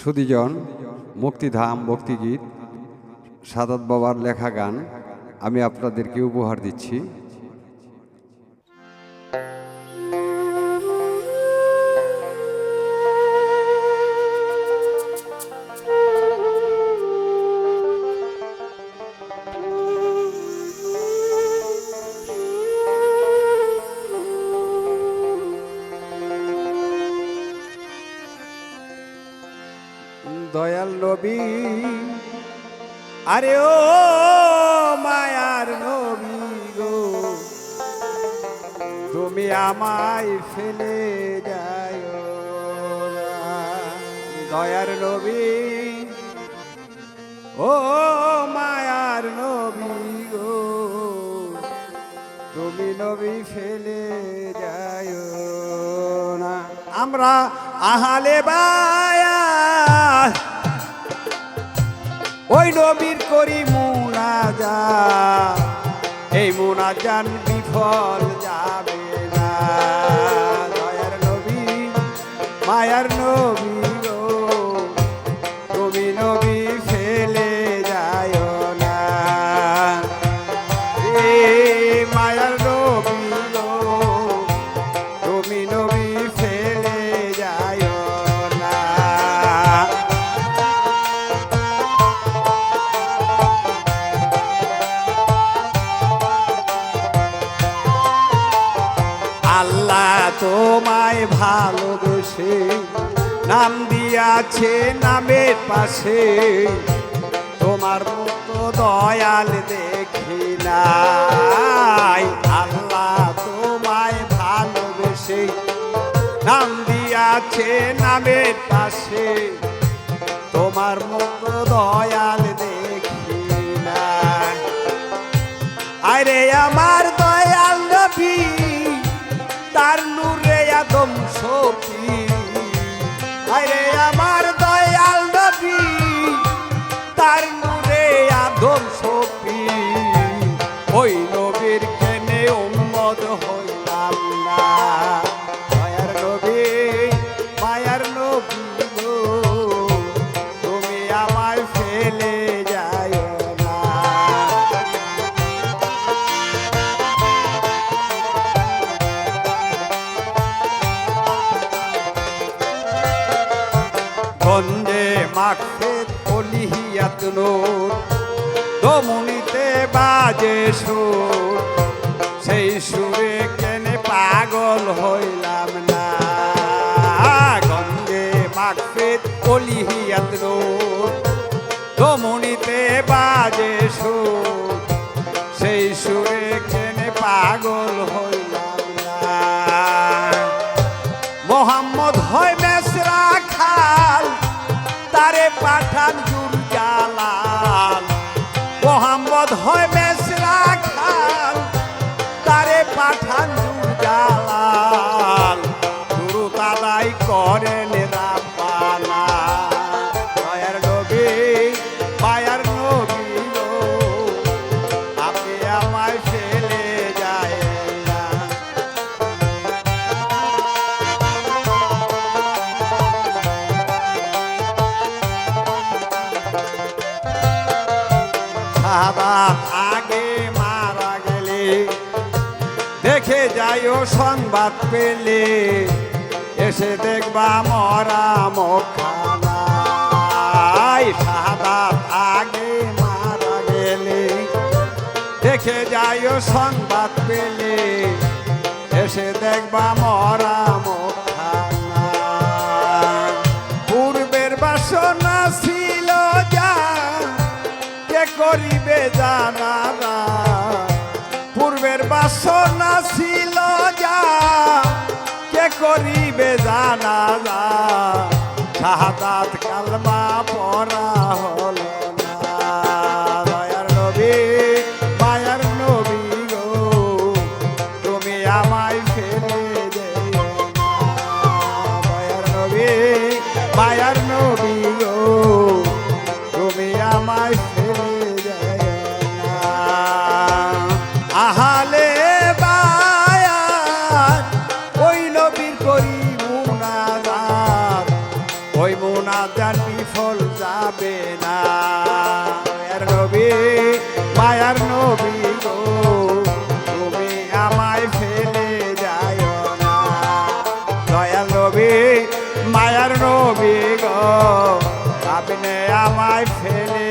সুদীজন মুক্তিধাম ভক্তিগীত সাদত বাবার লেখা গান আমি আপনাদেরকে উপহার দিচ্ছি। দয়াল নবী। আরে ও মায়ার নবী গো, তুমি আমায় ফেলে যায় দয়ার নবী, ও মায়ার নবী গো, তুমি নবী ফেলে যায় না। আমরা আহালে বায়া। ওই নবীর করি মুনাজা। এই মুনাজান বিফল যাবে না। তোমায় ভালোবেসে, নাম দিয়াছে নামের পাশে। তোমার মতো দয়াল দেখি নাই। আল্লাহ তোমায় ভালোবেসে, নাম দিয়াছে নামের পাশে। তোমার মতো দয়াল সফি আরে আমার দয়াল নবী তার নূরে আদম সফি ওই নবীর কেনে উম্মত হইলাম গন্ধে মাখে অলিহিয়াত নূর। দমনিতে বাজে সুর। সেই সুরে কেনে পাগল হইলাম না। গন্ধে মাখে অলিহিয়াত নূর। দমনিতে বাজে সুর। সেই সুরে কেনে পাগল হইলাম না। মোহাম্মদ হয় তারে সাদা আগে মারা গেলে। দেখে যাইও সংবাদ পেলে। এসে দেখবা মরা মখানাই সাদা আগে মারা গেলে। দেখে যাইও সংবাদ পেলে। এসে দেখবা মরা মখানা। পূর্বের বাসনা ছিল যা, কে করিবে জানা না শাহাদাত কালমা পড়া হলো মায়ার নবী মায়ার নবী নবী মায়ার নবী তুমি আমায় ফেলে যায় দয়াল নবী, মায়ার নবী গো। আপনি আমায় ফেলে